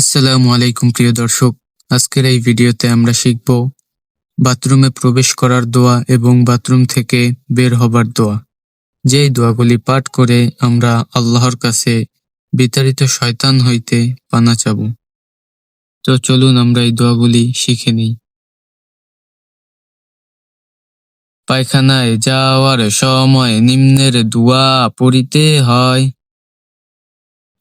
আসসালামু আলাইকুম, প্রিয় দর্শক। আজকের এই ভিডিওতে আমরা শিখব বাথরুমে প্রবেশ করার দোয়া এবং বাথরুম থেকে বের হবার দোয়া। যেই দোয়াগুলি পাঠ করে আমরা আল্লাহর কাছে বিতাড়িত শয়তান হইতে পানা চাব। তো চলুন আমরা এই দোয়াগুলি শিখে নিই। পায়খানায় যাওয়ার সময় নিম্নের দোয়া পড়িতে হয়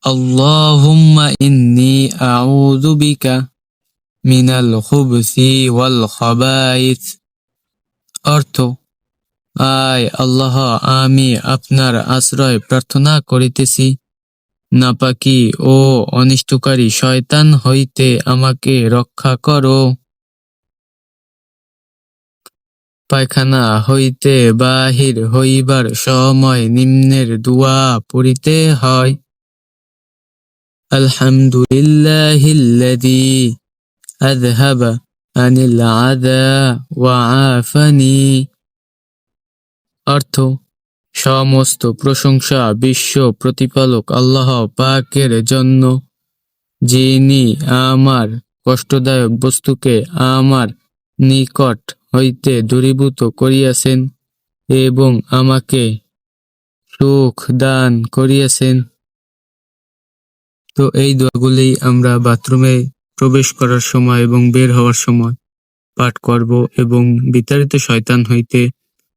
اللهم إني أعوذ بك من الخبث والخبائث অর্থ আয় আল্লাহ আমি আপনার আশ্রয় প্রার্থনা করিতেছি নাপাকি ও অনিষ্টকারী শয়তান হইতে আমাকে রক্ষা করো পায়খানা হইতে বাহির হইবার সময় নিম্নের দুয়া পড়িতে হয় الحمد لله الذي أذهب عن العذى وعافني অর্থ সমস্ত প্রশংসা বিশ্ব প্রতিপালক আল্লাহ পাকের জন্য যিনি আমার কষ্টদায়ক বস্তুকে আমার নিকট হইতে দূরীভূত করিয়াছেন এবং আমাকে সুখ দান করিয়াছেন তো এই দোয়াগুলি আমরা বাথরুমে প্রবেশ করার সময় এবং বের হওয়ার সময় পাঠ করব এবং বিতাড়িত শয়তান হইতে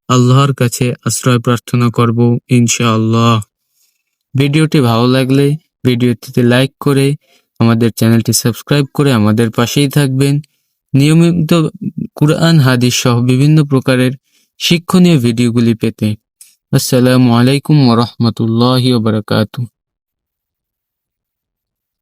আল্লাহর কাছে আশ্রয় প্রার্থনা করব, ইনশাআল্লাহ। ভিডিওটি ভালো লাগলে ভিডিওটিতে লাইক করে আমাদের চ্যানেলটি সাবস্ক্রাইব করে আমাদের পাশেই থাকবেন। নিয়মিত কুরআন, হাদিস সহ বিভিন্ন প্রকারের শিক্ষণীয় ভিডিওগুলি পেতে। আসসালামু আলাইকুম ওয়া রাহমাতুল্লাহি ওয়া বারাকাতুহু।